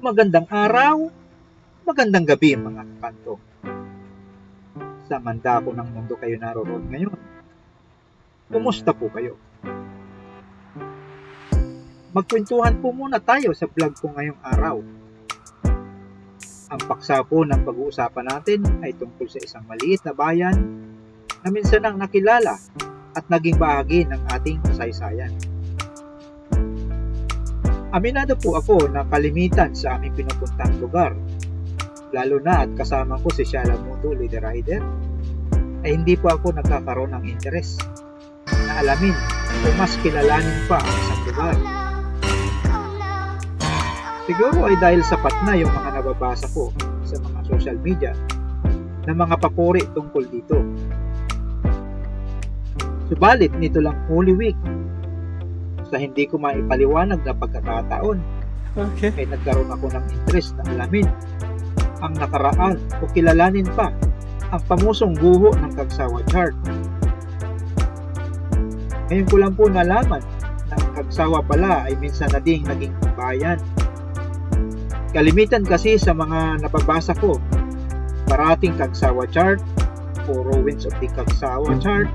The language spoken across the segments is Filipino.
Magandang araw, magandang gabi mga kakanto. Sa mandako ng mundo kayo naroon ngayon. Kumusta po kayo? Magkwentuhan po muna tayo sa vlog ko ngayong araw. Ang paksa po ng pag-uusapan natin ay tungkol sa isang maliit na bayan na minsan ang nakilala at naging bahagi ng ating kasaysayan. Aminado po ako na kalimitan sa aming pinupuntang lugar, lalo na at kasama ko si Shala Muto, leader rider, ay hindi po ako nagkakaroon ng interes na alamin o mas kilalanin pa ang isang lugar. Siguro ay dahil sapat na yung mga nababasa ko sa mga social media na mga papuri tungkol dito. Subalit nito lang Holy Week sa hindi ko maipaliwanag na pagkakataon Okay. ay nagkaroon ako ng interest na alamin ang nakaraan o kilalanin pa ang pamusong guho ng Kagsawa chart. Ngayon ko lang po nalaman na ang Kagsawa pala ay minsan na ding naging bayan. Kalimitan kasi sa mga nababasa ko, parating Kagsawa chart o ruins of the Kagsawa chart,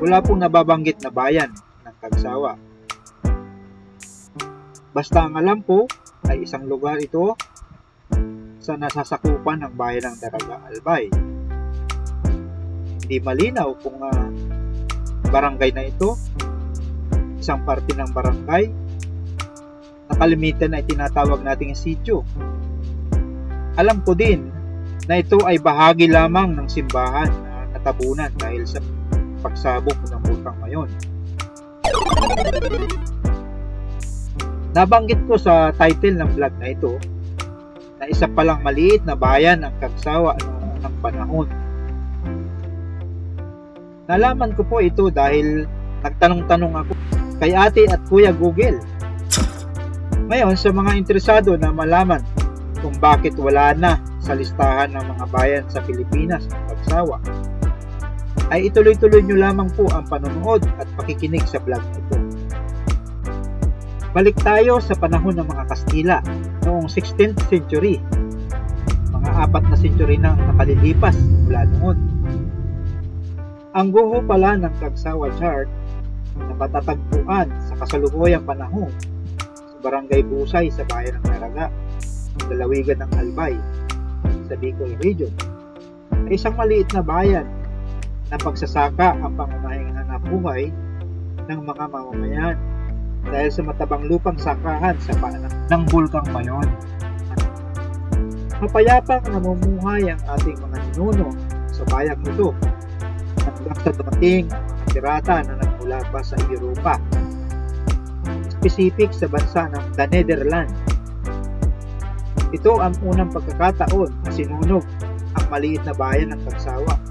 wala pong nababanggit na bayan ng Kagsawa. Basta ang alam ko ay isang lugar ito sa nasasakupan ng bayan ng Daraga Albay. Hindi malinaw kung ah, barangay na ito, isang parte ng barangay, na kalimitan na itinatawag nating sityo. Alam ko din na ito ay bahagi lamang ng simbahan na natabunan dahil sa pagsabog ng bulkang mayon. Nabanggit ko sa title ng vlog na ito na isa palang maliit na bayan ang Kagsawa noong unang panahon. Nalaman ko po ito dahil nagtanong-tanong ako kay ate at kuya Google. Ngayon, sa mga interesado na malaman kung bakit wala na sa listahan ng mga bayan sa Pilipinas ang Kagsawa, ay ituloy-tuloy nyo lamang po ang panonood at pakikinig sa vlog na ito. Balik tayo sa panahon ng mga Kastila noong 16th century. Mga apat na century nang nakalilipas mula noon. Ang guho pala ng Kagsawa chart na matatagpuan sa kasalukuyang panahon sa Barangay Busay sa bayan ng Naraga, sa lalawigan ng Albay, sa Bicol Region, ay isang maliit na bayan na pagsasaka ang pangunahing hanap buhay ng mga mamamayan dahil sa matabang lupang sakahan sa paanan ng bulkang mayon. Mapayapang namumuhay ang ating mga ninuno sa bayang ito hanggang sa dumating ang mga pirata na nagmula pa sa Europa. Specific sa bansa ng The Netherlands. Ito ang unang pagkakataon na sinunog ang maliit na bayan ng Kagsawa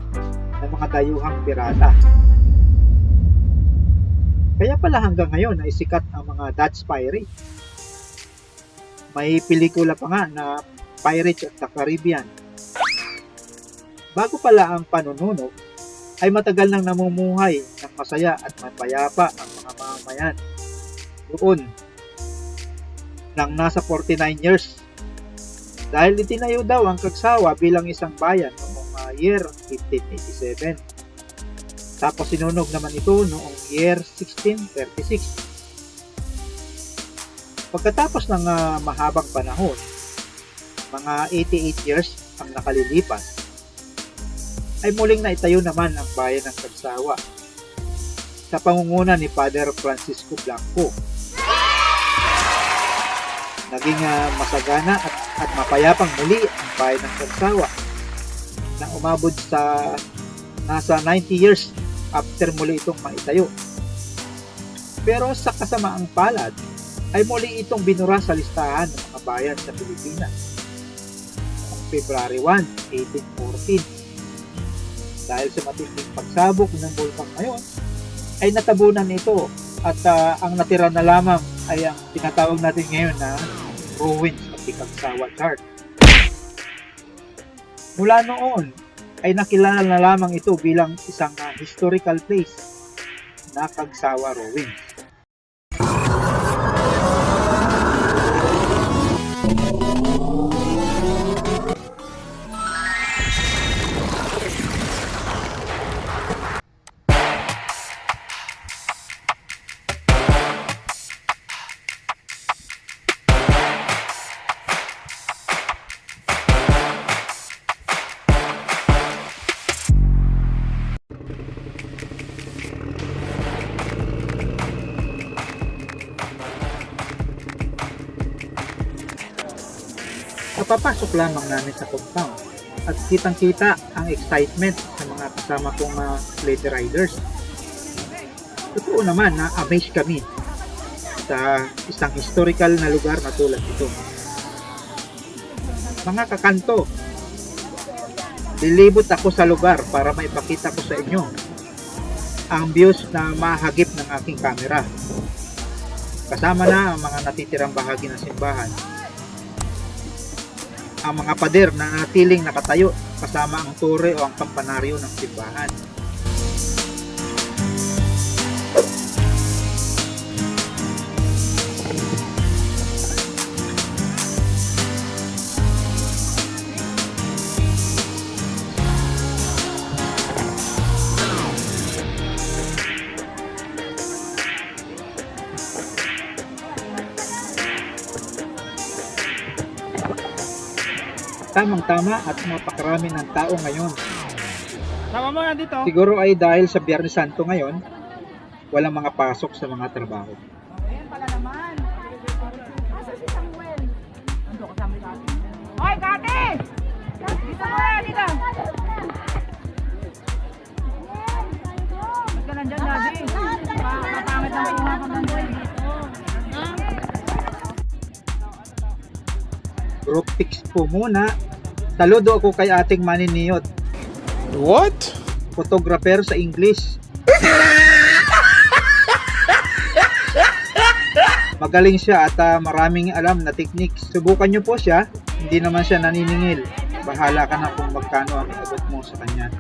ng mga dayuhang pirata. Kaya pala hanggang ngayon ay sikat ang mga Dutch pirate. May pelikula pa nga na Pirates of the Caribbean. Bago pala ang panununog, ay matagal nang namumuhay ng masaya at mapayapa ang mga mamamayan. Doon, nang nasa 49 years. Dahil itinayo daw ang Kagsawa bilang isang bayan noong uh, year 1587. Tapos sinunog naman ito noong year 1636. Pagkatapos ng ah, mahabang panahon, mga 88 years ang nakalilipas, ay muling naitayo naman ang bayan ng Kagsawa sa pangunguna ni Father Francisco Blanco. Naging ah, masagana at, at mapayapang muli ang bayan ng Kagsawa umabot sa nasa 90 years after muli itong maitayo. Pero sa kasamaang palad, ay muli itong binura sa listahan ng mga bayan sa Pilipinas. February 1, 1814. Dahil sa matinding pagsabog ng bulkang ngayon, ay natabunan ito at ah, ang natira na lamang ay ang tinatawag natin ngayon na ruins of the Kagsawa Chart. Mula noon, ay nakilala na lamang ito bilang isang ah, historical place na Kagsawa Ruins. Kapapasok lamang namin sa compound at kitang-kita ang excitement sa mga kasama kong mga lady riders. Totoo naman na amazed kami sa isang historical na lugar na tulad ito. Mga kakanto, lilibot ako sa lugar para maipakita ko sa inyo ang views na mahagip ng aking camera. Kasama na ang mga natitirang bahagi ng simbahan. Ang mga pader na natiling nakatayo kasama ang tore o ang kampanaryo ng simbahan. Tamang-tama at napakarami ng tao ngayon. Sama mo dito. Siguro ay dahil sa Biyernes Santo ngayon, walang mga pasok sa mga trabaho. Ayan pala naman. Asa si Samuel? Ando kasama Kate. Hoy, Kate! Dito mo Group pics po muna. Saludo ako kay ating maniniyot, What? photographer sa English. Magaling siya at ah, maraming alam na techniques. Subukan nyo po siya. Hindi naman siya naniningil. Bahala ka na kung magkano ang iabot mo sa kanya.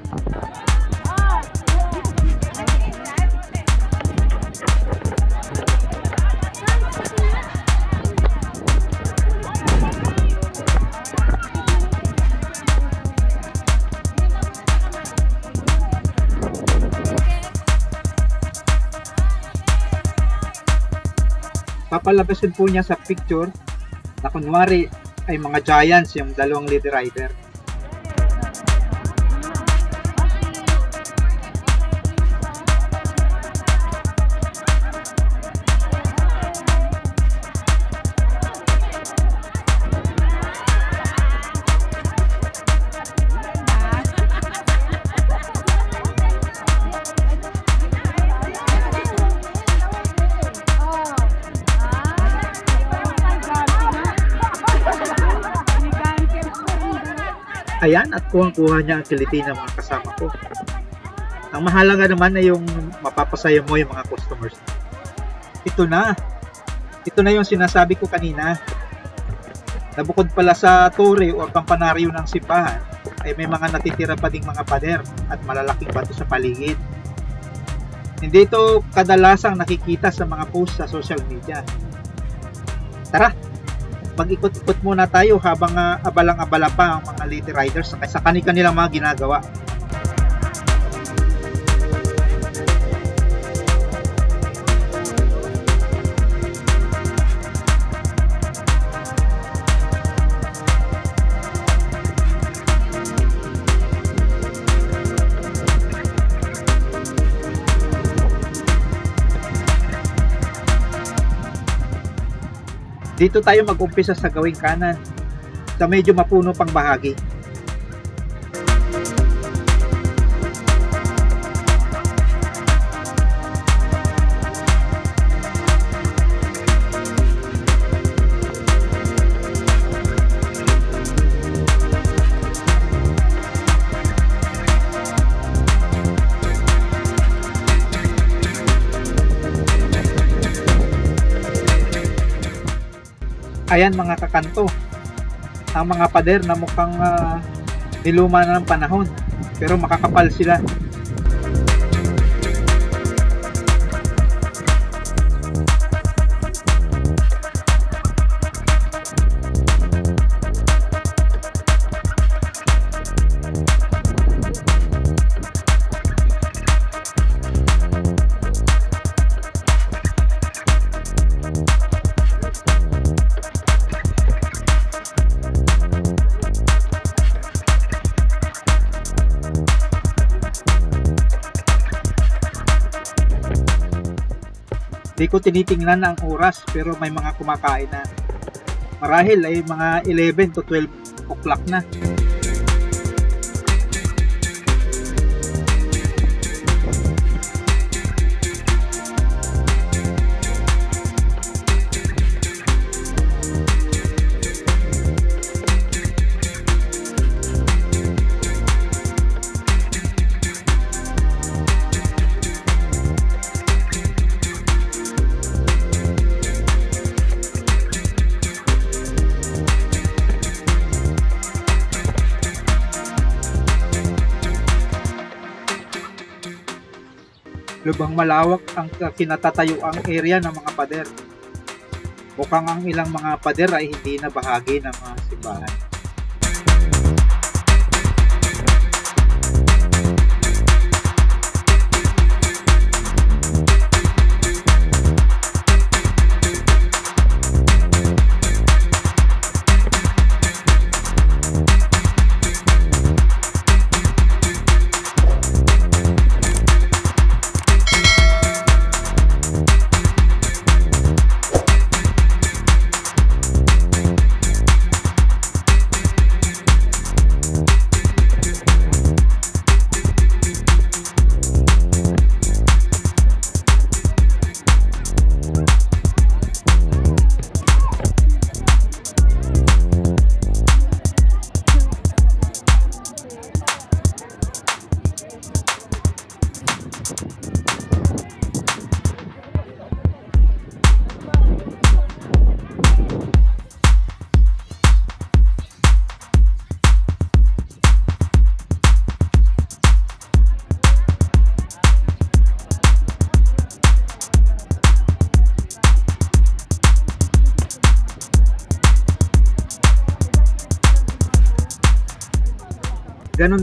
Papalabasin po niya sa picture na kunwari ay mga giants yung dalawang lead rider. Ayan, at kuhang-kuha niya ang kiliti ng mga kasama ko. Ang mahalaga naman ay yung mapapasaya mo yung mga customers. Ito na. Ito na yung sinasabi ko kanina. Na bukod pala sa tore o kampanaryo ng simbahan, ay may mga natitira pa ding mga pader at malalaking bato sa paligid. Hindi ito kadalasang nakikita sa mga post sa social media. Tara, mag-ikot-ikot muna tayo habang ah, abalang-abala pa ang mga lady riders sa, sa kanilang mga ginagawa. Dito tayo mag-umpisa sa gawing kanan sa medyo mapuno pang bahagi. Ayan mga kakanto, ang mga pader na mukhang ah, niluma na ng panahon pero makakapal sila. Di ko tinitingnan ang oras pero may mga kumakain na. Marahil ay mga 11 to 12 o'clock na. Lubang malawak ang kinatatayuang area ng mga pader. Mukhang ang ilang mga pader ay hindi na bahagi ng mga simbahan.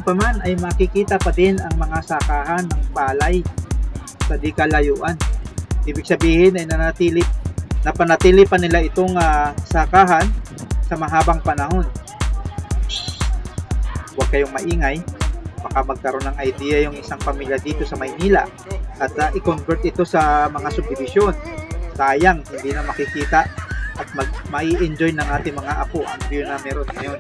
Ganun pa man ay makikita pa din ang mga sakahan ng palay sa di kalayuan. Ibig sabihin ay nanatili, napanatili pa nila itong ah, sakahan sa mahabang panahon. Huwag kayong maingay, baka magkaroon ng idea yung isang pamilya dito sa Maynila at ah, i-convert ito sa mga subdivision. Sayang, hindi na makikita at mag, mai-enjoy ng ating mga apo ang view na meron ngayon.